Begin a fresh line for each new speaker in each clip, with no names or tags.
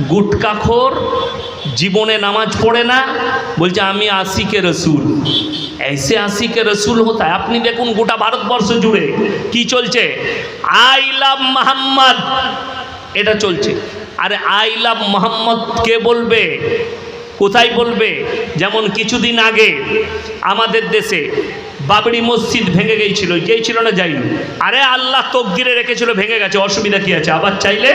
গুটকাখোর জীবনে নামাজ পড়ে না, বলছে, আমি আশিকে রসুল। এসে আশিকে রসুল হতা আপনি দেখুন গোটা ভারতবর্ষ জুড়ে কি চলছে? I love Mohammad. এটা চলছে। আরে আই লাভ মোহাম্মদ কে বলবে? কোথায় বলবে? যেমন কিছুদিন আগে আমাদের দেশে বাবরি মসজিদ ভেঙে গেছিল ছিল না যাইনি আরে আল্লাহ তকদিরে রেখেছিল, ভেঙে গেছে, অসুবিধা কি আছে? আবার চাইলে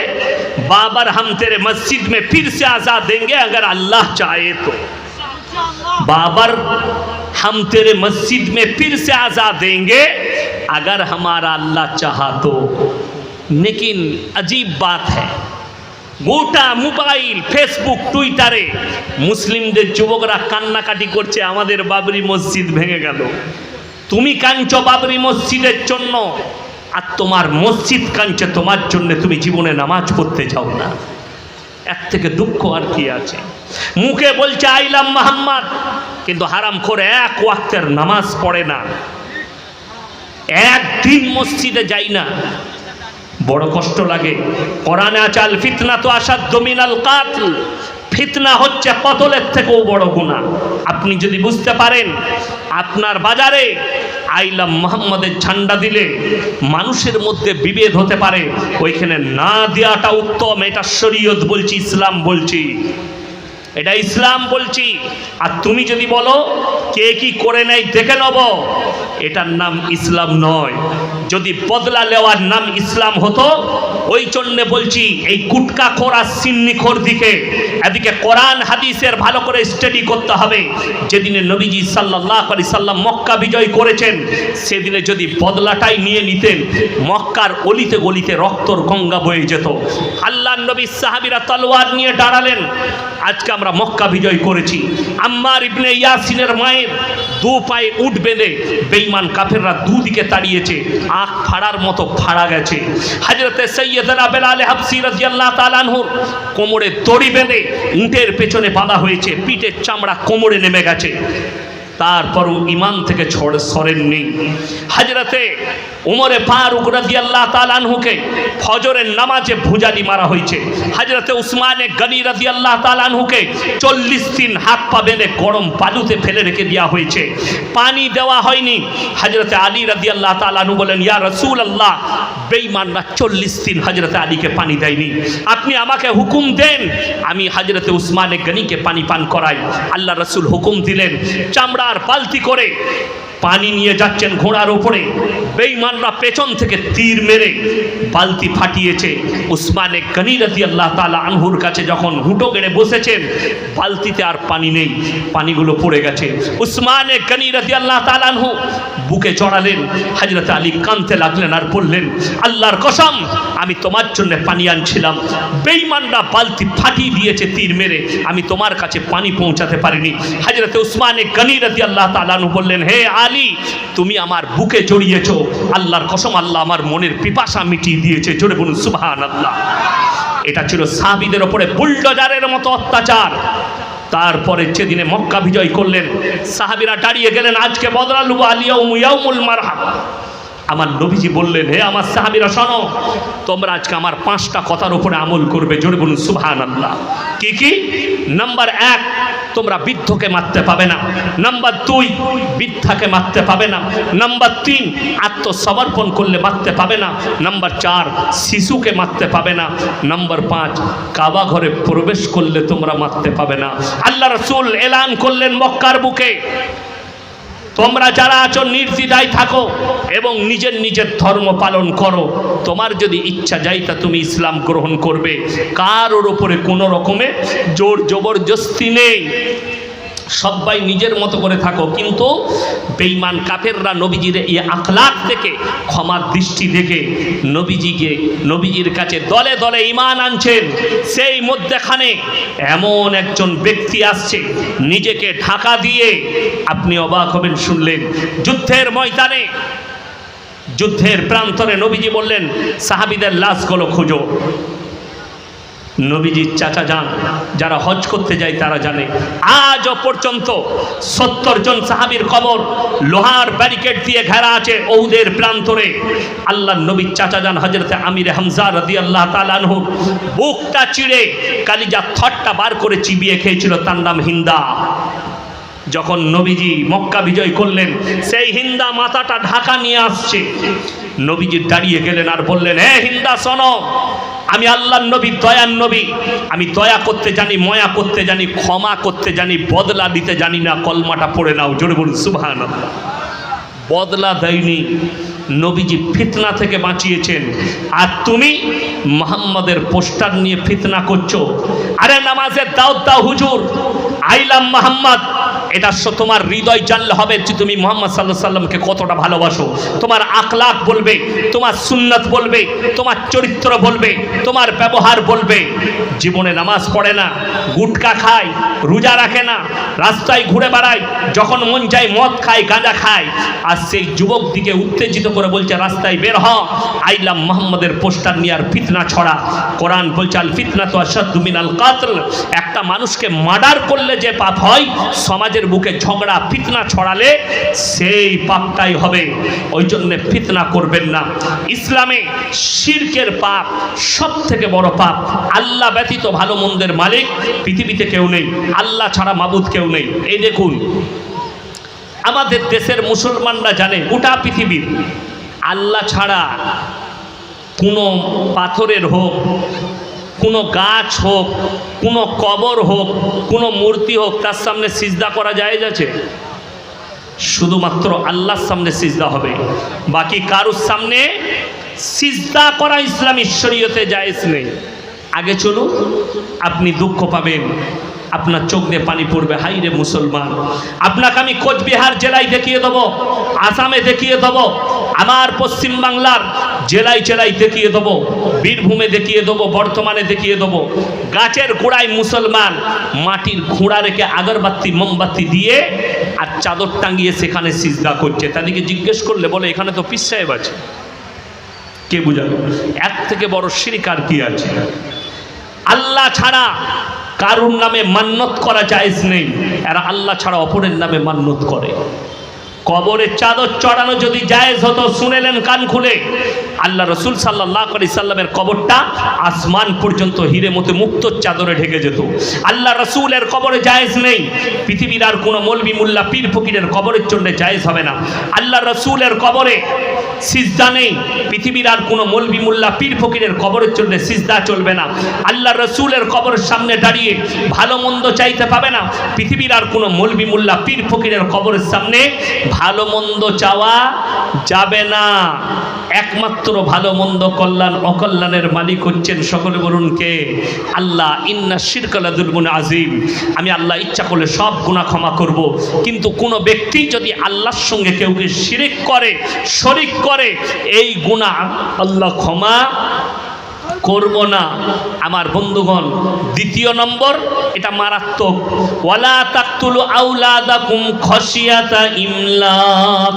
বাবার হাম তেরে মসজিদ মে ফির সে আজাদ দেঙ্গে আগর আল্লাহ চায়ে তো। বাবার হাম তেরে মসজিদ মে ফির সে আজাদ দেঙ্গে আগর হামারা আল্লাহ চাহা তো। লেকিন অজীব বাত হ্যাঁ গোটা মোবাইল, ফেসবুক, টুইটারে মুসলিমদের যুবকরা কান্নাকাটি করছে, আমাদের বাবরি মসজিদ ভেঙে গেল। তুমি কাঞ্চ বাবরি মসজিদের জন্য, আর তোমার মসজিদ কাঁদছে তোমার জন্য, তুমি জীবনে নামাজ পড়তে যাও না। এর থেকে দুঃখ আর কি আছে? মুখে বলছে আইলাম মোহাম্মদ। কিন্তু হারাম করে এক ওয়াক্তের নামাজ পড়ে না। একদিন মসজিদে যাই না। বড় কষ্ট লাগে। কোরআনে আচাল ফিতনা তো আসাদ দমিনাল কাতল। ফিতনা হচ্ছে কতলের থেকেও বড় গুণা আপনি যদি বুঝতে পারেন, আপনার বাজারে আইলাম মোহাম্মদের ঝান্ডা দিলে মানুষের মধ্যে বিভেদ হতে পারে, ওইখানে না দেওয়াটা উত্তম, এটা শরীয়ত বলছি, ইসলাম বলছি। এটা ইসলাম বলছি। আর তুমি যদি বলো, কে কি করে নেয় দেখে নেব। এটার নাম ইসলাম নয়। যদি বদলা নেওয়ার নাম ইসলাম হতো, ওই জন্যে বলছি, এই কুটকা খোর আর সিন্নি খোর দিকে, এদিকে কোরআন, হাদিসের ভালো করে স্টাডি করতে হবে। যেদিনে নবীজি সাল্লাহ আলি সাল্লাম মক্কা বিজয় করেছেন, সেদিনে যদি বদলাটাই নিয়ে নিতেন, মক্কার অলিতে গলিতে রক্তর গঙ্গা বয়ে যেত। আল্লাহ নবী সাহাবিরা তলোয়ার নিয়ে দাঁড়ালেন। আজকে আমরা মক্কা বিজয় করেছি। আম্মার ইবনে ইয়াসিনের মায়ের দু পায়ে উঠ বেঁধে বেঈমান কাফেররা দুদিকে তাড়িয়েছে, আখ ফাড়ার মতো ফাড়া গেছে। হাজরতে সৈয়দনা বেলালে হাফসি রাজিয়াল্লাহ তালানহুর কোমরে দড়ি বেঁধে উঁটের পেছনে বাঁধা হয়েছে, পিঠের চামড়া কোমরে নেমে গেছে। তারপরও ইমান থেকে ছড় সরেননি। হাজরতে উমরে ফারুক রাদিয়াল্লাহু তাআলা আনহুকে ফজরের নামাজে ভুজালি মারা হয়েছে। হাজরতে উসমানে গনি রাদিয়াল্লাহু তাআলা আনহুকে চল্লিশ দিন হাত পা বেঁধে গরম বালুতে ফেলে রেখে দেওয়া হয়েছে। পানি দেওয়া হয়নি। হাজরতে আলী রাদিয়াল্লাহু তাআলা আনহু বলেন, ইয়া রসুল আল্লাহ বেঈমানরা চল্লিশ দিন হাজরতে আলীকে পানি দেয়নি। আপনি আমাকে হুকুম দেন, আমি হাজরতে উসমানে গনিকে পানি পান করাই। আল্লাহ রসুল হুকুম দিলেন চামড়ার বালতি করে। পানি নিয়ে যাচ্ছেন ঘোড়ার উপরে। বেঈমানরা পেছন থেকে তীর মেরে বালতি ফাটিয়েছে। উসমানে গনি রাজি আল্লাহ তালা আনহুর কাছে যখন হুটো গেড়ে বসেছেন, বালতিতে আর পানি নেই, পানিগুলো পড়ে গেছে। উসমানে গনি রাজি আল্লাহ তালা আনহু বুকে চড়ালেন হাজরত আলী কানতে লাগলেন আর বললেন, আল্লাহর কসম, আমি তোমার জন্য পানি আনছিলাম। বেঈমানরা বালতি ফাটিয়ে দিয়েছে তীর মেরে, আমি তোমার কাছে পানি পৌঁছাতে পারিনি। হাজরতে উসমানে গনি রাজি আল্লাহ তালানু বললেন, হে আলী, তুমি আমার বুকে জড়িয়েছ। আল্লাহর কসম, আল্লাহ আমার মনের পিপাসা মিটিয়ে দিয়েছে। জোরে বলুন সুবহান আল্লাহ এটা ছিল সাহাবিদের ওপরে বুলডোজারের মতো অত্যাচার। তারপরে যেদিনে মক্কা বিজয় করলেন, সাহাবিরা দাঁড়িয়ে গেলেন, আজকে বদলালু আলিয়াউমুল মারহাবা। আমার নবীজি বললেন, হে আমার সাহাবিরা, শোনো, তোমরা আজকে আমার পাঁচটা কথার উপরে আমল করবে। জোরে বলুন সুবহান আল্লাহ কি কি? নাম্বার এক তোমরা বৃদ্ধকে মারতে পাবে না। নাম্বার দুই, বৃদ্ধাকে মারতে পাবে না। নাম্বার তিন, আত্মসমর্পণ করলে মারতে পাবে না। নাম্বার চার, শিশুকে মারতে পাবে না। নাম্বার পাঁচ কাবা ঘরে প্রবেশ করলে তোমরা মারতে পাবে না। আল্লাহ রসুল এলান করলেন মক্কার বুকে। তোমরা যারা আছো নির্দিদায় থাকো এবং নিজের নিজের ধর্ম পালন করো। তোমার যদি ইচ্ছা যাই তা তুমি ইসলাম গ্রহণ করবে। কারোর ওপরে কোনো রকমে জোর জবরদস্তি নেই। সবাই নিজের মতো করে থাকো, কিন্তু বেঈমান কাফেররা নবীজির এই আখলাক থেকে ক্ষমার দৃষ্টি দেখে নবীজিকে, নবীজির কাছে দলে দলে ইমান আনছেন। সেই মধ্যেখানে এমন একজন ব্যক্তি আসছে, নিজেকে ঢাকা দিয়ে আপনি অবাক হবেন, শুনলেন। যুদ্ধের ময়দানে, যুদ্ধের প্রান্তরে নবীজি বললেন, সাহাবিদের লাশগুলো খুঁজো। নবীজির চাচা যান, যারা হজ করতে যায় তারা জানে। আজ পর্যন্ত সত্তর জন সাহাবীর কবর লোহার ব্যারিকেড দিয়ে ঘেরা আছে ঔদের প্রান্তরে। আল্লাহ নবীর চাচা যান হজরতে আমির হামজা রদি আল্লাহ তালানহু বুকটা চিড়ে কালিজা থটটা বার করে চিবিয়ে খেয়েছিল, তার নাম হিন্দা। যখন নবীজি মক্কা বিজয় করলেন, সেই হিন্দা মাথাটা ঢাকা নিয়ে আসছে। নবীজি দাঁড়িয়ে গেলেন আর বললেন হে হিন্দা শোনো, আমি আল্লাহর নবী, দয়ার নবী। আমি দয়া করতে জানি, ময়া করতে জানি, ক্ষমা করতে জানি, বদলা দিতে জানি না, কলমাটা পড়ে নাও, জোরে বলুন সুভান বদলা দেয়নি, নবীজি ফিতনা থেকে বাঁচিয়েছেন। আর তুমি মোহাম্মদের পোস্টার নিয়ে ফিতনা করছ। আরে, নামাজের দাও দাও, হুজুর। আইলাম মোহাম্মদ এটা তোমার হৃদয় জানলে হবে যে তুমি মোহাম্মদ সাল্লাহ সাল্লামকে কতটা ভালোবাসো। তোমার আখলাক বলবে, তোমার সুন্নত বলবে, তোমার চরিত্র বলবে, তোমার ব্যবহার বলবে। জীবনে নামাজ পড়ে না, গুটকা খায়, রোজা রাখে না, রাস্তায় ঘুরে বেড়ায়, যখন মন চায় মদ খায়, গাঁজা খায়, আর সেই যুবক দিকে উত্তেজিত করে বলছে, রাস্তায় বের হ, আইলাম মোহাম্মদের পোস্টার নিয়ে আর ফিতনা ছড়া। কোরআন বলছে, আল ফিতনা তো আসাদু মিনাল কাতল। একটা মানুষকে মার্ডার করলে যে পাপ হয়, সমাজের বুকে ঝগড়া, ফিতনা ছড়ালে সেই পাপটাই হবে। ওই জন্যে ফিতনা করবেন না। ইসলামে শিরকের পাপ সব থেকে বড় পাপ। আল্লাহ ব্যতীত ভালো মন্দের মালিক পৃথিবীতে কেউ নেই। আল্লাহ ছাড়া মাবুদ কেউ নেই। এই দেখুন, আমাদের দেশের মুসলমানরা জানে, গোটা পৃথিবীর আল্লাহ ছাড়া কোনো পাথরের হোক কোনো গাছ হোক, কোনো কবর হোক, কোনো মূর্তি হোক, তার সামনে সিজদা করা যায় আছে? শুধুমাত্র আল্লাহর সামনে সিজদা হবে। বাকি কারুর সামনে সিজদা করা ইসলাম ঈশ্বরীয়তে জায়েজ নেই। আগে চলুন, আপনি দুঃখ পাবেন। আপনার চোখ দিয়ে পানি পড়বে। হাই রে মুসলমান। আপনাকে আমি কোচবিহার জেলায় দেখিয়ে দেবো, আসামে দেখিয়ে দেবো, আমার পশ্চিম বাংলার জেলায় জেলায় দেখিয়ে দেবো, বীরভূমে দেখিয়ে দেবো, বর্তমানে দেখিয়ে দেবো। গাছের গোড়ায় মুসলমান মাটির ঘোড়া রেখে আগরবাতি, মোমবাতি দিয়ে আর চাদর টাঙিয়ে সেখানে সিজদা করছে। তাদেরকে জিজ্ঞেস করলে বলে, এখানে তো পিস সাহেব আছে। কে বুঝাবে এর থেকে বড় শিরিক আর কি আছে? আল্লাহ ছাড়া কারুর নামে মান্নত করা জায়েজ নেই। এরা আল্লাহ ছাড়া অপরের নামে মান্নত করে। কবরে চাদর চড়ানো যদি জায়েজ হতো, শুনেলেন কান খুলে। আল্লাহ রসুল সাল্লাহ আলি সাল্লামের কবরটা আসমান পর্যন্ত হিরে মতো মুক্ত চাদরে ঢেকে যেত। আল্লাহ রসুলের কবরে জায়েজ নেই। পৃথিবীর আর কোনো মলবি মুল্লা পীর ফকিরের কবরের জন্য জায়েজ হবে না। আল্লাহ রসুলের কবরে সিজদা নেই। পৃথিবীর আর কোনো মলবি মুল্লা পীর ফকিরের কবরের জন্য সিজদা চলবে না। আল্লাহ রসুলের কবরের সামনে দাঁড়িয়ে ভালো মন্দ চাইতে পাবে না। পৃথিবীর আর কোনো মলবি মুল্লা পীর ফকিরের কবরের সামনে ভালো মন্দ চাওয়া যাবে না। একমাত্র ভালো মন্দ কল্যাণ, অকল্যাণের মালিক হচ্ছেন সকলে বলুন কে আল্লাহ, ইন্না শিরকালা দুর্গুণ আজিম আমি আল্লাহ ইচ্ছা করলে সব গুণা ক্ষমা করব। কিন্তু কোনো ব্যক্তি যদি আল্লাহর সঙ্গে কেউকে শিরিক করে, শরিক করে, এই গুণা আল্লাহ ক্ষমা করব না। আমার বন্ধুগণ, দ্বিতীয় নম্বর, এটা মারাত্মক। ওয়ালা তাকতুলু আউলাদাকুম খশিয়াতা ইমলাক।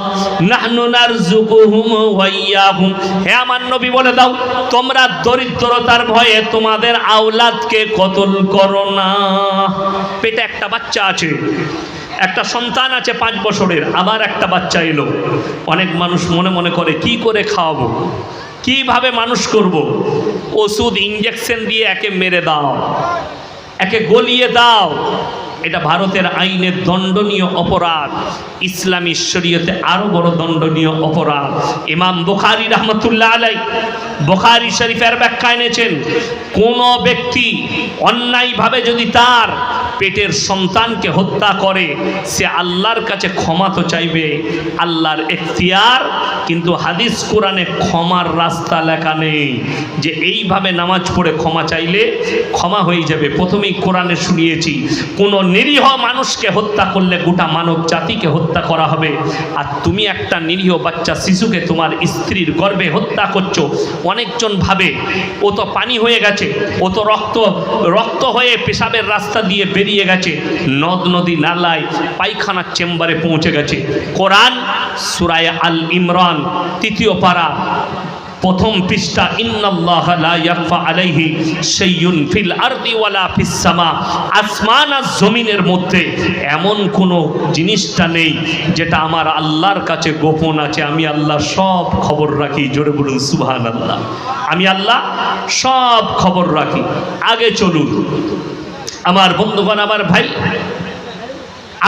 নাহনু নারযুকুহুম ওয়া ইয়াহুম হে আমার নবী, বলে দাও, তোমরা দরিদ্রতার ভয়ে তোমাদের আওলাদকে কতল করো না। পেটে একটা বাচ্চা আছে, একটা সন্তান আছে পাঁচ বছরের, আবার একটা বাচ্চা এলো। অনেক মানুষ মনে মনে করে, কি করে খাওয়াবো? কীভাবে মানুষ করব? ওষুধ ইঞ্জেকশন দিয়ে একে মেরে দাও, একে গলিয়ে দাও। এটা ভারতের আইনের দণ্ডনীয় অপরাধ, ইসলামী শরীয়তে আরও বড় দণ্ডনীয় অপরাধ। ইমাম বুখারি রহমতুল্লাহ আলাই বুখারি শরীফের ব্যাখ্যা এনেছেন, কোনো ব্যক্তি অন্যায়ভাবে যদি তার পেটের সন্তানকে হত্যা করে, সে আল্লাহর কাছে ক্ষমা তো চাইবে, আল্লাহর এখতিয়ার, কিন্তু হাদিস কোরআনে ক্ষমার রাস্তা লেখা নেই যে এইভাবে নামাজ পড়ে ক্ষমা চাইলে ক্ষমা হয়ে যাবে। প্রথমেই কোরআনে শুনিয়েছি, কোনো নিরীহ মানুষকে হত্যা করলে গোটা মানব জাতিকে হত্যা করা হবে। আর তুমি একটা নিরীহ বাচ্চা শিশুকে তোমার স্ত্রীর গর্ভে হত্যা করছ, অনেকজন ভাবে, ও তো পানি হয়ে গেছে, ও তো রক্ত রক্ত হয়ে পেশাবের রাস্তা দিয়ে বেরিয়ে গেছে। নদ নদী নালায় পায়খানার চেম্বারে পৌঁছে গেছে। কোরআন, সুরায় আল ইমরান, তৃতীয় পারা, প্রথম পৃষ্ঠা, ইন্নাল্লাহ আলাইহি শাইয়ুন ফিল আরদি ফিস সামা। আসমান আর জমিনের মধ্যে এমন কোনো জিনিসটা নেই যেটা আমার আল্লাহর কাছে গোপন আছে। আমি আল্লাহ সব খবর রাখি, জোরে বলুন সুবহানাল্লাহ। আমি আল্লাহ সব খবর রাখি। আগে চলুন। আমার বন্ধুগণ, আমার ভাই,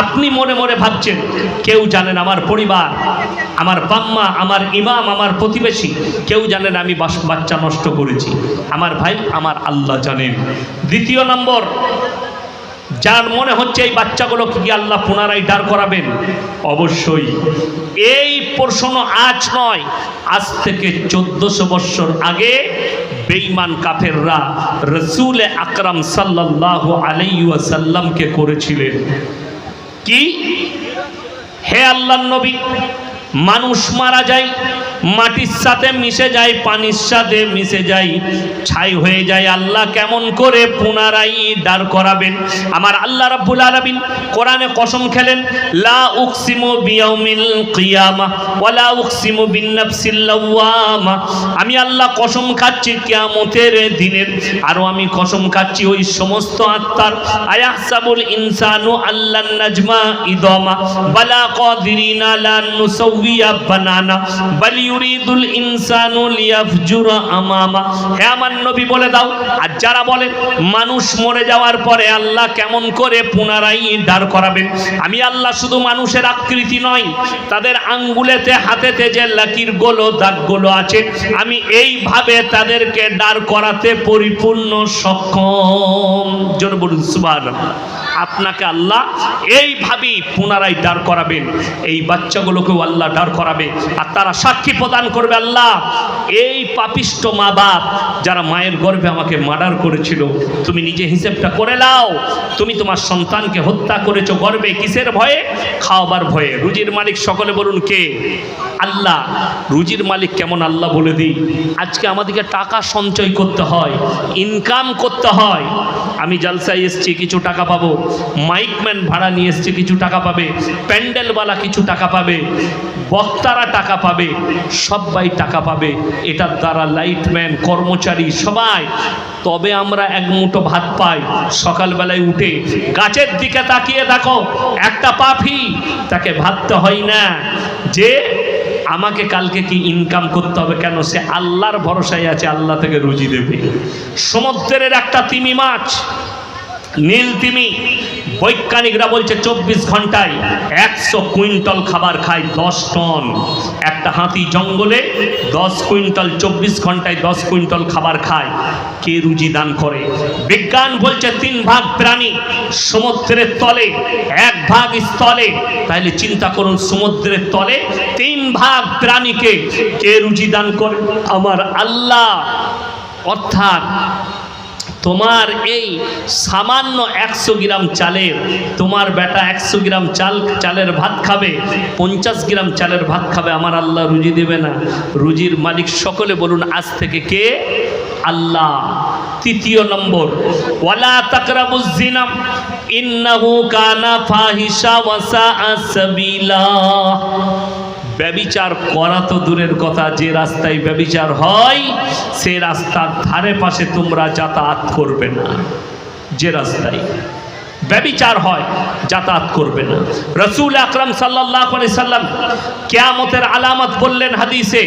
আপনি মনে মনে ভাবছেন, কেউ জানেন আমার পরিবার, আমার বাম্মা, আমার ইমাম, আমার প্রতিবেশী, কেউ জানেন আমি বাচ্চা নষ্ট করেছি। আমার ভাই, আমার আল্লাহ জানেন। দ্বিতীয় নম্বর, যার মনে হচ্ছে এই বাচ্চাগুলো কি আল্লাহ পুনরায় দাঁড় করাবেন? অবশ্যই। এই প্রশ্ন আজ নয়, আজ থেকে চোদ্দশো বৎসর আগে বেঈমান কাফেররা রসুল আকরাম সাল্লাল্লাহু আলাইহি ওয়াসাল্লামকে করেছিলেন। কি? হে আল্লাহ নবী মানুষ মারা যায়, মাটির সাথে মিশে যায়, পানির সাথে মিশে যায়, ছাই হয়ে যায়। আল্লাহ কেমন করে পুনরায় দাঁড় করাবেন? আমার আল্লাহ রাব্বুল আলামিন কোরআনে কসম খেলেন, লা উকসিমু বিয়াউমিল কিয়ামা ওয়ালা উকসিমু বিন নাফসিল লাওয়ামা। আমি আল্লাহ কসম খাচ্ছি কিয়ামতের দিনের, আরও আমি কসম খাচ্ছি ওই সমস্ত আত্মার। আয়াহসাবুল ইনসানু আল্লান নাজমা ইদমা, বালা কাদিরিনা লা বলে মানুষ মরে যাওয়ার পরে আল্লাহ কেমন করে পুনরায় দাঁড় করাবেন আমি আল্লাহ শুধু মানুষের আকৃতি নয়, তাদের আঙ্গুলেতে, হাতেতে যে লাকির গোলো দাগগুলো আছে, আমি এইভাবে তাদেরকে দাঁড় করাতে পরিপূর্ণ সক্ষম। জোর আপনাকে আল্লাহ এইভাবেই পুনরায় দাঁড় করাবেন। এই বাচ্চাগুলোকেও আল্লাহ দাঁড় করাবে। আর তারা সাক্ষী প্রদান করবে আল্লাহ। এই পাপিষ্ট মা বাপ যারা মায়ের গর্ভে আমাকে মার্ডার করেছিল, তুমি নিজে হিসেবটা করে নাও। তুমি তোমার সন্তানকে হত্যা করেছ গর্বে, কিসের ভয়ে? খাওয়াবার ভয়ে। রুজির মালিক সকলে বলুন কে? আল্লাহ, রুজির মালিক কেমন আল্লাহ বলে দিই? আজকে আমাদেরকে টাকা সঞ্চয় করতে হয় ইনকাম করতে হয়। আমি জালসায় এসছি, কিছু টাকা পাবো। মাইকম্যান ভাড়া নিয়ে এসছি, কিছু টাকা পাবে। প্যান্ডেলওয়ালা কিছু টাকা পাবে। বক্তারা টাকা পাবে, সবাই টাকা পাবে। এটার দ্বারা লাইটম্যান কর্মচারী সবাই। তবে আমরা এক মুঠো ভাত পাই। সকালবেলায় উঠে গাছের দিকে তাকিয়ে দেখো, একটা পাখি তাকে ভাবতে হয় না যে আমাকে কালকে কি ইনকাম করতে হবে কেন? সে আল্লাহর ভরসায় আছে, আল্লাহ থেকে রুজি দেবে। সমুদ্রের একটা তিমি মাছ, নীল তিমি বৈজ্ঞানিকরা বলছে চব্বিশ ঘন্টায় একশো কুইন্টাল খাবার খায় দশ টন। একটা হাতি জঙ্গলে দশ কুইন্টাল, চব্বিশ ঘন্টায় দশ কুইন্টাল খাবার খায়। কে রুজি দান করে? বিজ্ঞান বলছে তিন ভাগ প্রাণী সমুদ্রের তলে, এক ভাগ স্থলে। তাহলে চিন্তা করুন, সমুদ্রের তলে তিন ভাগ প্রাণীকে কে রুজি দান করে? আমার আল্লাহ। অর্থাৎ তোমার এই সামান্য একশো গ্রাম চালের, তোমার বেটা একশো গ্রাম চাল, চালের ভাত খাবে, পঞ্চাশ গ্রাম চালের ভাত খাবে, আমার আল্লাহ রুজি দেবে না। রুজির মালিক সকলে বলুন, আজ থেকে কে? আল্লাহ। তৃতীয় নম্বর, ওয়ালা তাকরাবুজ্জিনাম ইন্নাহু কানা ফাহিশা ওয়াসা সাবিলা। ব্যবিচার করা তো দূরের কথা, যে রাস্তায় ব্যবিচার হয়, সে রাস্তার ধারে পাশে তোমরা যাতায়াত করবে না। যে রাস্তায় ব্যবিচার হয়, যাতায়াত করবে না। রসুল আকরম সাল্লাহ সাল্লাম কেয়ামতের আলামত বললেন হাদিসে,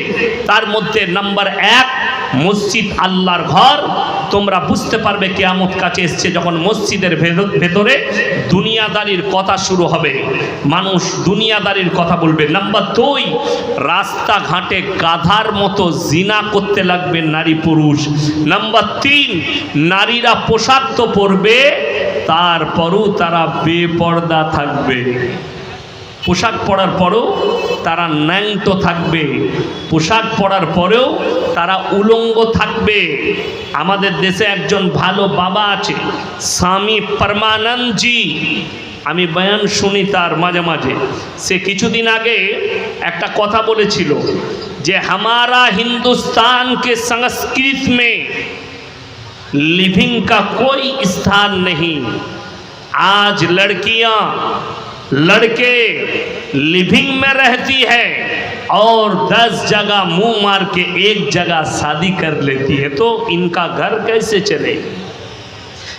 তার মধ্যে নাম্বার এক মসজিদ আল্লাহর ঘর। তোমরা বুঝতে পারবে কেয়ামত কাছে এসছে যখন মসজিদের ভেতর- দুনিয়াদারির কথা শুরু হবে। মানুষ দুনিয়াদারির কথা বলবে। নাম্বার দুই, রাস্তাঘাটে গাধার মতো জিনা করতে লাগবে নারী পুরুষ। নাম্বার তিন, নারীরা পোশাক তো পরবে, তারপরও তারা বেপর্দা থাকবে। পোশাক পরার পরেও তারা ন্যাংট থাকবে। পোশাক পরার পরেও তারা উলঙ্গ থাকবে। আমাদের দেশে একজন ভালো বাবা আছে, স্বামী পরমানন্দজি। আমি বয়ান শুনি তার মাঝে মাঝে। সে কিছুদিন আগে একটা কথা বলেছিল যে, হামারা হিন্দুস্তানকে সংস্কৃত মে লিভিং কা কই স্থান নেই আজ লড়কিয়া लड़के लिविंग में रहती है और दस जगह मुंह मार के एक जगह शादी कर लेती है तो इनका घर कैसे चले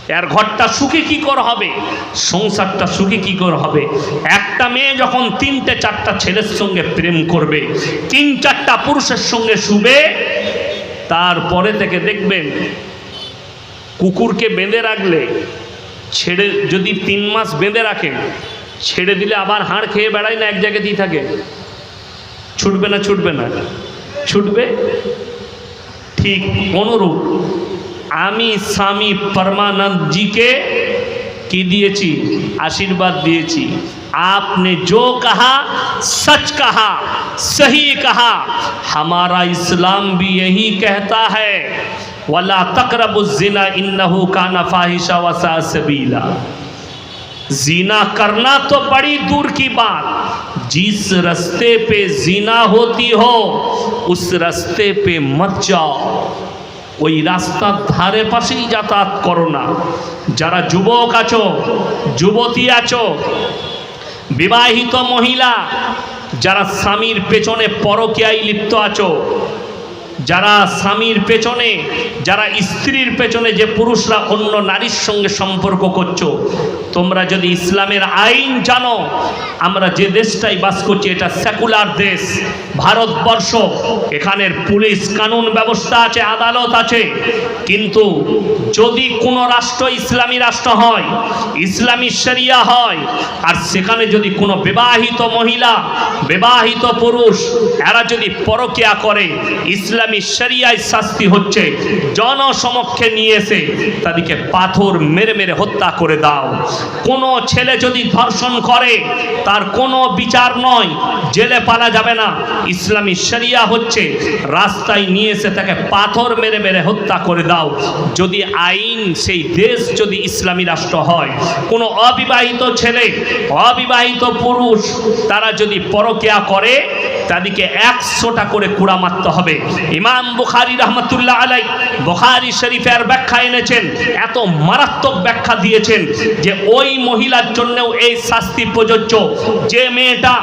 এর ঘরটা সুখী কি করে হবে সংসারটা সুখী কি করে হবে একটা মেয়ে যখন তিনটে চারটা ছেলের সঙ্গে প্রেম করবে তিন চারটা পুরুষের সঙ্গে শুবে তারপরে থেকে দেখবেন কুকুরকে বেঁধে রাখলে ছেড়ে যদি তিন মাস বেঁধে রাখেন ছেড়ে দিলে আবার হাড় খেয়ে বেড়ায় না এক জায়গাতেই থাকে ছুটবে না ছুটবে না ছুটবে ঠিক অনুরূপ আমি স্বামী परमानंद जी के की দিয়েছি आशीर्वाद দিয়েছি आपने जो कहा सच कहा सही कहा हमारा इस्लाम भी यही कहता है वला तकरबुजिना इन्नहु काना फाहिशा वसा सबीला जीना करना तो बड़ी दूर की बात जिस रास्ते पे जीना होती हो उस रास्ते पे मत जाओ ওই রাস্তার ধারে পাশেই যাতায়াত করো না যারা যুবক আছো যুবতী আছো বিবাহিত মহিলা যারা স্বামীর পেছনে পরকীয়ায় লিপ্ত আছো যারা স্বামীর পেছনে, যারা স্ত্রীর পেছনে যে পুরুষরা অন্য নারীর সঙ্গে সম্পর্ক করছ, তোমরা যদি ইসলামের আইন জানো, আমরা যে দেশটাই বাস করছি এটা সেকুলার দেশ, ভারতবর্ষ। এখানের পুলিশ কানুন ব্যবস্থা আছে, আদালত আছে। কিন্তু যদি কোনো রাষ্ট্র ইসলামী রাষ্ট্র হয়, ইসলামী শরিয়া হয়, আর সেখানে যদি কোনো বিবাহিত মহিলা, বিবাহিত পুরুষ, এরা যদি পরকিয়া করে, ইসলামী শরিয়ায় শাস্তি হচ্ছে। জনসমক্ষে নিয়ে এসে তাদেরকে পাথর মেরে মেরে হত্যা করে দাও। কোনো ছেলে যদি ধর্ষণ করে, তার কোনো বিচার নয়, জেলে পালা যাবে না। ইসলামী হচ্ছে, রাস্তায় নিয়ে এসে তাকে পাথর মেরে মেরে হত্যা করে দাও। যদি আইন, সেই দেশ যদি ইসলামী রাষ্ট্র হয়, কোনো অবিবাহিত ছেলে, অবিবাহিত পুরুষ, তারা যদি পরকিয়া করে, তাদেরকে একশোটা করে কুড়া মারতে হবে। বুখারি রহমতুল্লাহ আলাই বুখারি শরীফের ব্যাখ্যা এনেছেন, এত মারাত্মক ব্যাখ্যা দিয়েছেন যে ওই মহিলার জন্যও এই শাস্তি প্রযোজ্য। যে মেয়েটা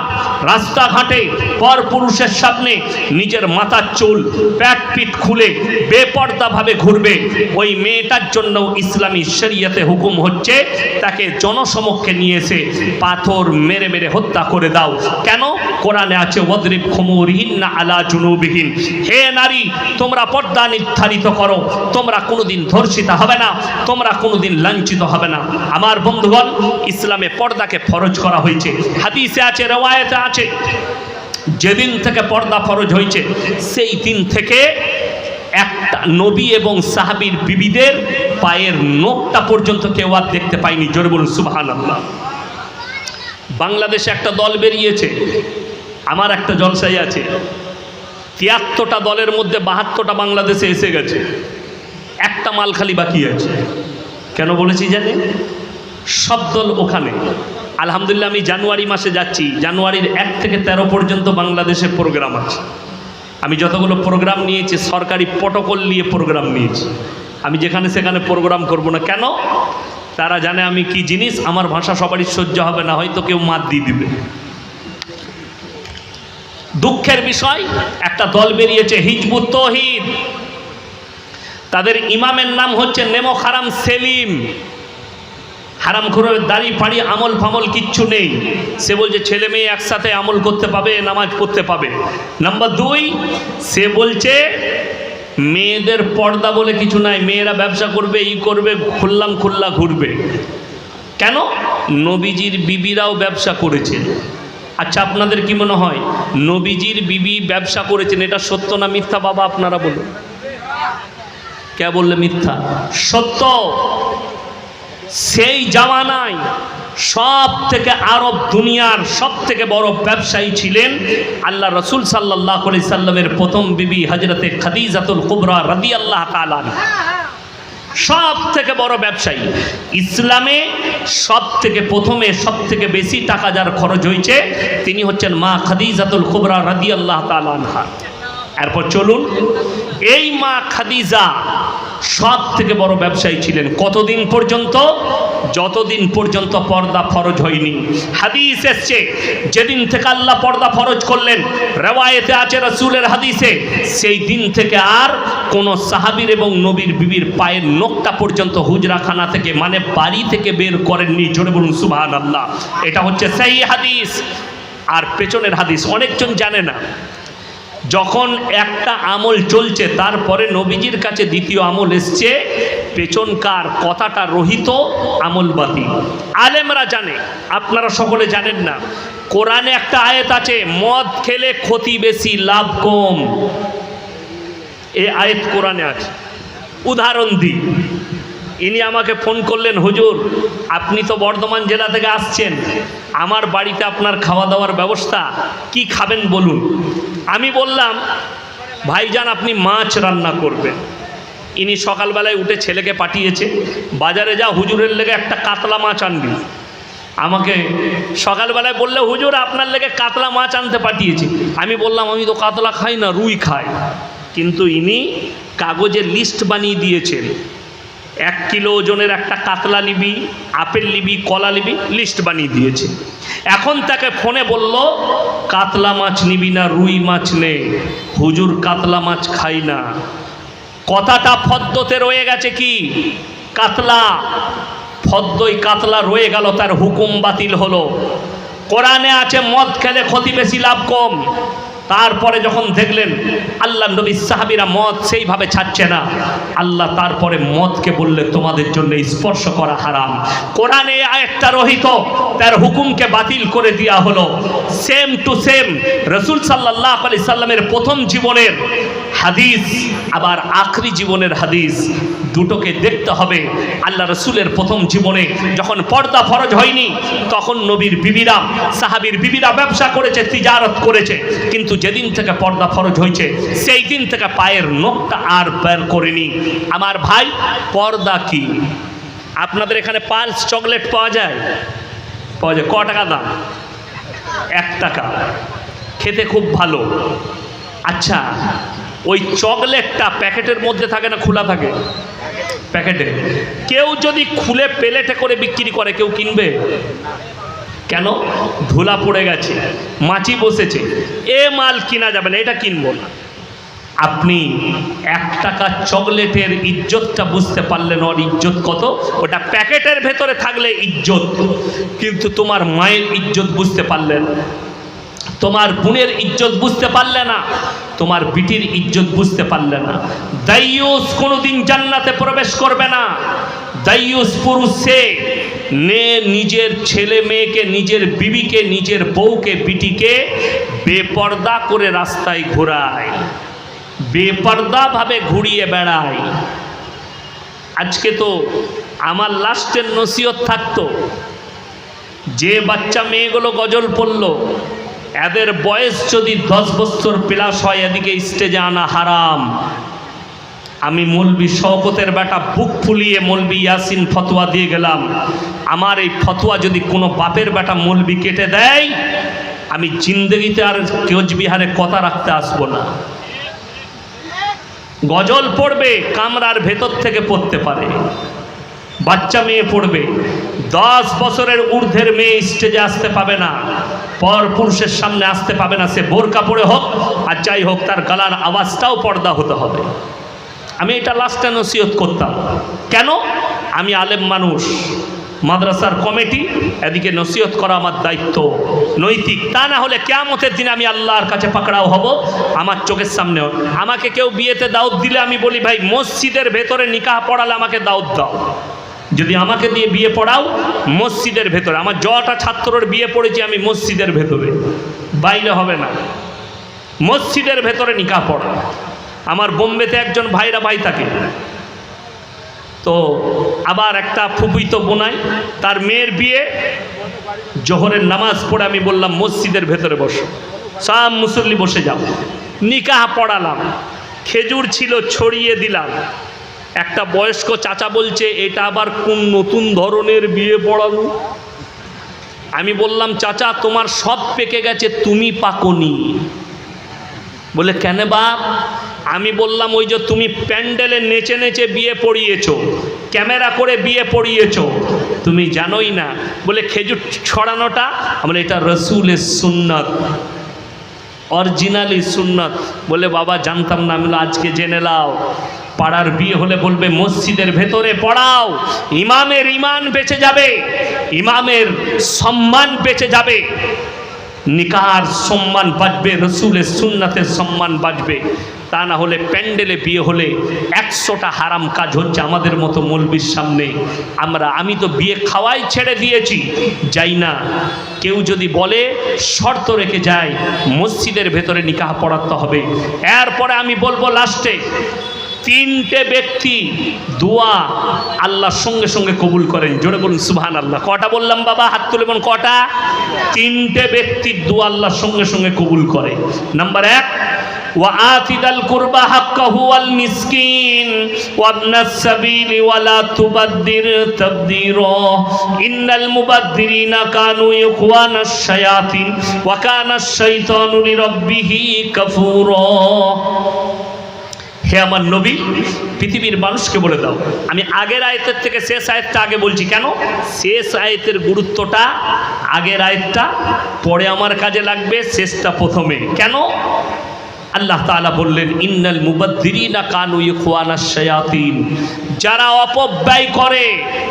রাস্তাঘাটে পর পুরুষের সামনে নিজের মাথার চুল, প্যাট পিট খুলে বেপর্দাভাবে ঘুরবে, ওই মেয়েটার জন্য ইসলামী শরিয়াতে হুকুম হচ্ছে, তাকে জনসমক্ষে নিয়ে এসে পাথর মেরে মেরে হত্যা করে দাও। কেন? কোরআনে আছে ওদরিব খুমুরহীন না আলা জুনুবিহীন। হে নারী, তোমরা পর্দা নির্ধারিত করো। তোমরা কোনোদিন ধর্ষিতা হবে না, তোমরা কোনোদিন লাঞ্ছিত হবে না। আমার বন্ধুগণ, ইসলামে পর্দাকে ফরজ করা হয়েছে, হাদিসে আছে, রেওয়ায়তে আছে। যেদিন থেকে পর্দা ফরজ হয়েছে, সেই দিন থেকে একটা নবী এবং সাহাবীর বিবিদের পায়ের নোকটা পর্যন্ত কেউ আর দেখতে পায়নি। জোরে বলুন সুবহান আল্লাহ বাংলাদেশে একটা দল বেরিয়েছে, আমার একটা জলসাই আছে। তিয়াত্তরটা দলের মধ্যে বাহাত্তরটা বাংলাদেশে এসে গেছে। একটা মাল খালি বাকি আছে। কেন বলেছি জানে? সব দল ওখানে। আলহামদুলিল্লাহ আমি জানুয়ারি মাসে যাচ্ছি। জানুয়ারির এক থেকে তেরো পর্যন্ত বাংলাদেশে প্রোগ্রাম আছে। আমি যতগুলো প্রোগ্রাম নিয়েছি, সরকারি প্রটোকল নিয়ে প্রোগ্রাম নিয়েছি। আমি যেখানে সেখানে প্রোগ্রাম করব না। কেন? তারা জানে আমি কি জিনিস, আমার ভাষা সবারই সহ্য হবে না, হয়তো কেউ মাত দিয়ে দিবে। দুঃখের বিষয়, একটা দল বেরিয়েছে হিজবুত তহিদ। তাদের ইমামের নাম হচ্ছে নেমো খারাম সেলিম। হারাম খুরের দাড়ি ফাড়ি আমল ফামল কিচ্ছু নেই। সে বলছে, ছেলে মেয়ে একসাথে আমল করতে পাবে, নামাজ পড়তে পাবে। নাম্বার দুই, সে বলছে, মেয়েদের পর্দা বলে কিছু নাই, মেয়েরা ব্যবসা করবে, ই করবে, খুললাম খুল্লা ঘুরবে। কেন? নবীজির বিবিরাও ব্যবসা করেছেন আচ্ছা আপনাদের কি মনে হয় নবীজির বিবি ব্যবসা করেছেন, এটা সত্য না মিথ্যা? বাবা, আপনারা বলুন। কে বললে মিথ্যা? সত্য। সেই জামানায় সব থেকে আরব দুনিয়ার সব থেকে বড় ব্যবসায়ী ছিলেন আল্লাহ রসুল সাল্লাহ সাল্লামের প্রথম বিবি হজরতে খাদিজাতুল কুবরা রাদি আল্লাহ তালান সব থেকে বড় ব্যবসায়ী। ইসলামে সব থেকে প্রথমে সব থেকে বেশি টাকা যার খরচ হয়েছে, তিনি হচ্ছেন মা খাদিজাতুল খুবরা রাদি আল্লাহ তালানহা এরপর চলুন, এই মা খাদিজা সব থেকে বড় ব্যবসায়ী ছিলেন কতদিন পর্যন্ত? যতদিন পর্যন্ত পর্দা ফরজ হয়নি। হাদিস এসছে, যেদিন থেকে আল্লাহ পর্দা ফরজ করলেন, রেওয়ায়েতে আছে রসুলের হাদিসে, সেই দিন থেকে আর কোনো সাহাবীর এবং নবীর বিবির পায়ের নোকটা পর্যন্ত হুজরাখানা থেকে মানে বাড়ি থেকে বের করেননি। জোরে বলুন সুবহান আল্লাহ এটা হচ্ছে সেই হাদিস। আর পেছনের হাদিস, অনেকজন জানে না। যখন একটা আমল চলছে, তারপরে নবীজির কাছে দ্বিতীয় আমল এসছে, পেছনকার কথাটা রহিত, আমল বাতিল। আলেমরা জানে, আপনারা সকলে জানেন না, কোরআনে একটা আয়াত আছে, মদ খেলে ক্ষতি বেশি, লাভ কম। এ আয়াত কোরআনে আছে। উদাহরণ দিই। ইনি আমাকে ফোন করলেন, হুজুর, আপনি তো বর্ধমান জেলা থেকে আসছেন, আমার বাড়িতে আপনার খাওয়া দাওয়ার ব্যবস্থা, কি খাবেন বলুন? আমি বললাম, ভাইজান, আপনি মাছ রান্না করবেন। ইনি সকালবেলায় উঠে ছেলেকে পাঠিয়েছে, বাজারে যা, হুজুরের লেগে একটা কাতলা মাছ আনবি। আমাকে সকালবেলায় বললে, হুজুর, আপনার লেগে কাতলা মাছ আনতে পাঠিয়েছি। আমি বললাম, আমি তো কাতলা খাই না, রুই খাই। কিন্তু ইনি কাগজের লিস্ট বানিয়ে দিয়েছেন। এক কিলো ওজনের একটা কাতলা নিবি, আপেল নিবি, কলা নিবি লিস্ট বানিয়ে দিয়েছে। এখন তাকে ফোনে বলল, কাতলা মাছ নিবি না, রুই মাছ নে। হুজুর কাতলা মাছ খাই না। কথাটা ফদ্দতে রয়ে গেছে কি? কাতলা। ফদ্দই কাতলা রয়ে গেল, তার হুকুম বাতিল হলো। কোরআনে আছে, মদ খেলে ক্ষতি বেশি, লাভ কম। তারপরে যখন দেখলেন, আল্লাহ নবী সাহাবিরা মদ সেইভাবে ছাড়ছে না, আল্লাহ তারপরে মদকে বললে, তোমাদের জন্য স্পর্শ করা হারাম। কোরআনে একটা রহিত, তার হুকুমকে বাতিল করে দেওয়া হলো। সেম টু সেম রসুল সাল্লাহ আলি সাল্লামের প্রথম জীবনের হাদিস, আবার আখরি জীবনের হাদিস, দুটোকে দেখতে হবে। আল্লাহ রসুলের প্রথম জীবনে যখন পর্দা ফরজ হয়নি, তখন নবীর বিবিরা, সাহাবির বিবিরা ব্যবসা করেছে, তিজারত করেছে। কিন্তু যেদিন থেকে পর্দা ফরজ হয়েছে, সেই দিন থেকে পায়ের নখটা আর বের করেনি। আমার ভাই, পর্দা কি? আপনাদের এখানে পালস চকলেট পাওয়া যায়? পাওয়া যায়। ক টাকা দাম? এক টাকা। খেতে খুব ভালো। আচ্ছা ওই চকলেটটা প্যাকেটের মধ্যে থাকে না খোলা থাকে? প্যাকেটে। কেউ যদি খুলে প্লেটে করে বিক্রি করে, কেউ কিনবে? কেন? ধুলা পড়ে গেছে, মাছি বসেছে, এ মাল কিনা যাবে না, এটা কিনবো না। আপনি এক টাকা চকলেটের ইজ্জতটা বুঝতে পারলেন ওর ইজ্জত কত? ওটা প্যাকেটের ভেতরে থাকলে ইজ্জত, কিন্তু তোমার মায়ের ইজ্জত বুঝতে পারলেন। তোমার বোনের ইজ্জত বুঝতে পারলে না, তোমার বিটির ইজ্জত বুঝতে পারলে না। দাইয়ুস কোনোদিন জান্নাতে প্রবেশ করবে না। দাইয়ুস পুরুষ সে নে নিজের ছেলে মেয়েকে, নিজের বিবিকে, নিজের বউকে, বিটিকে বেপর্দা করে রাস্তায় ঘোরায়। বেপর্দাভাবে ঘুরিয়ে বেড়ায়। আজকে তো আমার লাস্টের নসিহত থাকতো, যে বাচ্চা মেয়েগুলো গজল পড়ল এদের বয়স যদি দশ বছর প্লাস হয়, এদিকে স্টেজে আনা হারাম। আমি মলবি শওকতের বেটা বুক ফুলিয়ে মলবি ইয়াসিন ফতোয়া দিয়ে গেলাম। আমার এই ফতোয়া যদি কোনো বাপের বেটা মলবি কেটে দেয়, আমি জিন্দগিতে আর কোচবিহারে কথা রাখতে আসব না। গজল পড়বে, কামরার ভেতর থেকে পড়তে পারে। বাচ্চা মেয়ে পড়বে। দশ বছরের ঊর্ধ্বের মেয়ে স্টেজে আসতে পাবে না, পর পুরুষের সামনে আসতে পাবে না, সে বোরকা পড়ে হোক আর যাই হোক, তার গলার আওয়াজটাও পর্দা হতে হবে। আমি এটা লাস্টে নসিহত করতাম। কেন? আমি আলেম মানুষ, মাদ্রাসার কমিটি, এদিকে নসিহত করা আমার দায়িত্ব। নৈতিক, তা না হলে কেয়ামতের দিন আমি আল্লাহর কাছে পাকড়াও হব, আমার চোখের সামনেও আমাকে কেউ বিয়েতে দাউদ দিলে আমি বলি, ভাই, মসজিদের ভেতরে নিকাহ পড়ালে আমাকে দাউদ দাও। যদি আমাকে দিয়ে বিয়ে পড়াও, মসজিদের ভেতরে। আমার জটা ছাত্রর বিয়ে পড়েছি আমি মসজিদের ভেতরে। বাইরে হবে না। মসজিদের ভেতরে নিকাহ পড়া। আমার বোম্বেতে একজন ভাইরা ভাই থাকে। তো আবার একটা ফুপুইত বোনাই, তার মেয়ের বিয়ে, জোহরের নামাজ পড়ে আমি বললাম, মসজিদের ভেতরে বসো। সব মুসল্লি বসে যাও। নিকাহ পড়ালাম। খেজুর ছিল, ছড়িয়ে দিলাম। একটা বয়স্ক চাচা বলছে, এটা আবার কোন নতুন ধরনের বিয়ে পড়ালো? আমি বললাম, চাচা, তোমার সব পেকে গেছে, তুমি পাকনি। বলে, কেন বাপ? আমি বললাম, ওই যে তুমি প্যান্ডেলে নেচে নেচে বিয়ে পড়িয়েছো, ক্যামেরা করে বিয়ে পড়িয়েছো, তুমি জানোই না। বলে, খেজুর ছড়ানোটা? আমরা এটা রসুলের সুন্নত, অরিজিনালি সুন্নত। বলে, বাবা, জানতাম না। আমি আজকে জেনে লাও পাড়ার বিয়ে হলে বলবে, মসজিদের ভেতরে পড়াও, ইমামের ইমান বেঁচে যাবে, ইমামের সম্মান বেঁচে যাবে, নিকার সম্মান বাঁচবে, রসুলের সুন্নাতের সম্মান বাঁচবে। তা না হলে প্যান্ডেলে বিয়ে হলে একশোটা হারাম কাজ হচ্ছে আমাদের মতো মলবির সামনে। আমরা, আমি তো বিয়ে খাওয়াই ছেড়ে দিয়েছি, যাই না। কেউ যদি বলে, শর্ত রেখে যায়, মসজিদের ভেতরে নিকাহ পড়াতে হবে। এরপরে আমি বলব লাস্টে তিনটে ব্যক্তি দোয়া আল্লাহর সঙ্গে সঙ্গে কবুল করেন জোরে বলুন সুবহান আল্লাহ কটা বললাম বাবা হাত তুলে বলুন কটা তিনটে ব্যক্তির দোয়া আল্লাহর সঙ্গে সঙ্গে কবুল করে নাম্বার এক وآت ذا القربى حقه والمسكين وابن السبيل ولا تبذر تبذيرا إن المبذرين كانوا إخوان الشياطين وكان الشيطان لربه كفورا হে আমার নবী, পৃথিবীর মানুষকে বলে দাও। আমি আগের আয়তের থেকে শেষ আয়তটা আগে বলছি কেন? শেষ আয়তের গুরুত্বটা আগের আয়তটা পরে আমার কাজে লাগবে, শেষটা প্রথমে। কেন? আল্লাহ তাআলা বললেন, ইন্নাল মুবাদ্দিরিনা কানু ইখওয়ানাশ শায়াতিন। যারা অপব্যয় করে,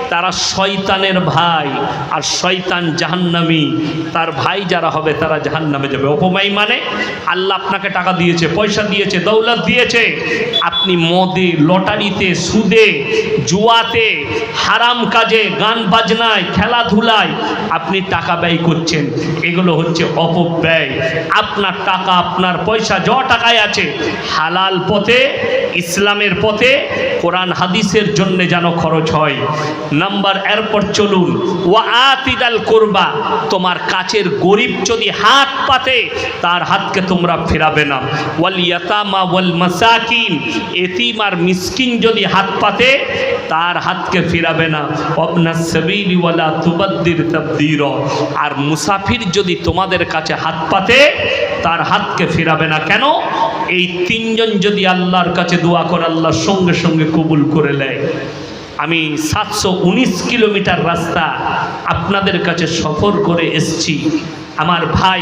তারা শয়তানের ভাই, আর শয়তান জাহান্নামী। তার ভাই যারা হবে, তারা জাহান্নামে যাবে। অপব্যয় মানে আল্লাহ আপনাকে টাকা দিয়েছে, পয়সা দিয়েছে, দৌলত দিয়েছে। আপনি মদে, লটারিতে, সুদে, জুয়াতে, হারাম কাজে, গান বাজনায়, খেলাধুলায় আপনি টাকা ব্যয় করছেন। এগুলো হচ্ছে অপব্যয়। আপনার টাকা, আপনার পয়সা য টাকায় আছে। হালাল পথে, ইসলামের পথে, কোরআন হাদিসের জন্য যেন খরচ হয়। নাম্বার, এরপর চলুন। ওয়া আতিদাল করবা, তোমার কাছের গরিব যদি হাত পাতে, তার হাতকে তোমরা ফেরাবে না। ওয়াল ইয়াতামা ওয়াল মাসাকিন, এতিম আর মিসকিন যদি হাত পাতে, তার হাতকে ফেরাবে না। অবনা সাবিলি ওয়ালা তুবাদ্দির তাবদির, আর মুসাফির যদি তোমাদের কাছে হাত পাতে, তার হাতকে ফেরাবে না। কেন? এই তিনজন যদি আল্লাহর কাছে দোয়া করে আল্লাহর সঙ্গে সঙ্গে কবুল করে নেয়। আমি সাতশো উনিশ কিলোমিটার রাস্তা আপনাদের কাছে সফর করে এসছি। আমার ভাই,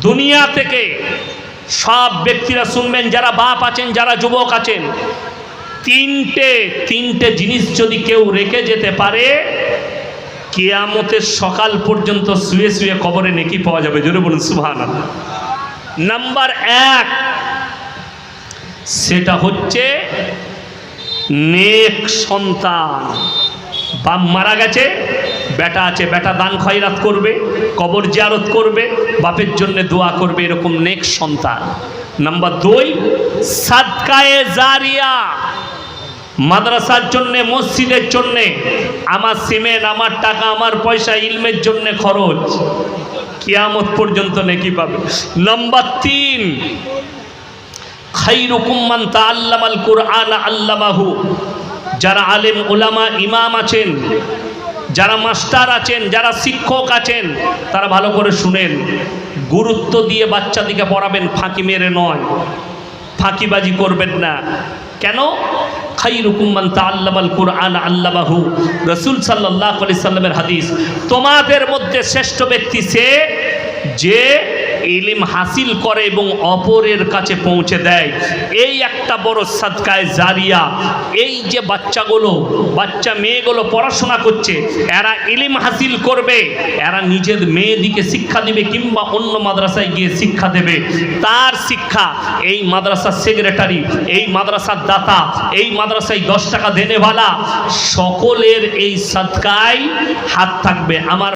দুনিয়া থেকে সব ব্যক্তিরা শুনবেন, যারা বাপ আছেন, যারা যুবক আছেন। তিনটে তিনটে জিনিস যদি কেউ রেখে যেতে পারে, কেয়ামতের সকাল পর্যন্ত শুয়ে শুয়ে কবরে নেকি পাওয়া যাবে। জোরে বলুন সুহান নাম্বার এক, সেটা হচ্ছে নেক সন্তান। বাপ মারা গেছে, বেটা আছে, বেটা দান খয়রাত করবে, কবর জিয়ারত করবে, বাপের জন্য দোয়া করবে, এরকম নেক সন্তান। নাম্বার দুই, সাদকায়ে জারিয়া। মাদ্রাসার জন্যে, মসজিদের জন্যে, আমার সিমেন্ট, আমার টাকা, আমার পয়সা, ইলমের জন্যে খরচ। কিয়ামত পর্যন্ত নেকি পাবে। নাম্বার তিন, খাইরুকুম মান তাআল্লামাল কুরআন আল্লামাহু। যারা আলেম ওলামা ইমাম আছেন, যারা মাস্টার আছেন, যারা শিক্ষক আছেন, তারা ভালো করে শুনেন। গুরুত্ব দিয়ে বাচ্চাদিকে পড়াবেন, ফাঁকি মেরে নয়। ফাঁকিবাজি করবেন না। কেন? কুরআন রসুল তোমাদের মধ্যে শ্রেষ্ঠ ব্যক্তি সে যে ইলিম হাসিল করে এবং অপরের কাছে পৌঁছে দেয়। এই একটা বড় সাদকায় জারিয়া, এই যে বাচ্চাগুলো, বাচ্চা মেয়েগুলো পড়াশোনা করছে, এরা ইলিম হাসিল করবে, এরা নিজের মেয়েদিকে শিক্ষা দিবে কিংবা অন্য মাদ্রাসায় গিয়ে শিক্ষা দেবে। তার শিক্ষা, এই মাদ্রাসার সেক্রেটারি এই মাদ্রাসার দাতা, এই মাদ্রাসায় দশ টাকা দেনেওয়ালা, সকলের এই সাদকায় হাত থাকবে। আমার